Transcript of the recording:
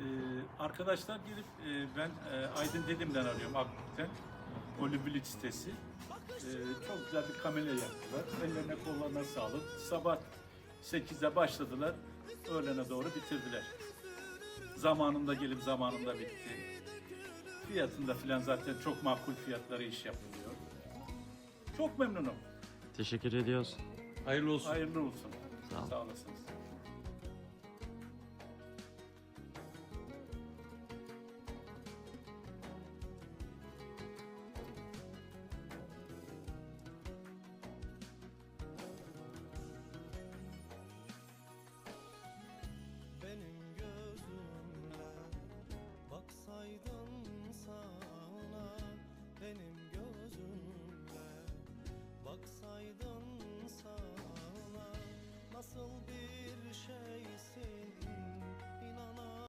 Ee, arkadaşlar gelip e, ben e, Aydın Dedim'den arıyorum Akbük'ten. Olübülü sitesi. Ee, çok güzel bir kamera yaptılar. Ellerine kollarına sağlık. Sabah 8'de başladılar. Öğlene doğru bitirdiler. Zamanında gelip zamanında bitti. Fiyatında filan zaten çok makul fiyatları iş yapılıyor. Çok memnunum. Teşekkür ediyoruz. Hayırlı olsun. Hayırlı olsun. Sağ olun. Sağ olasınız. olvidó.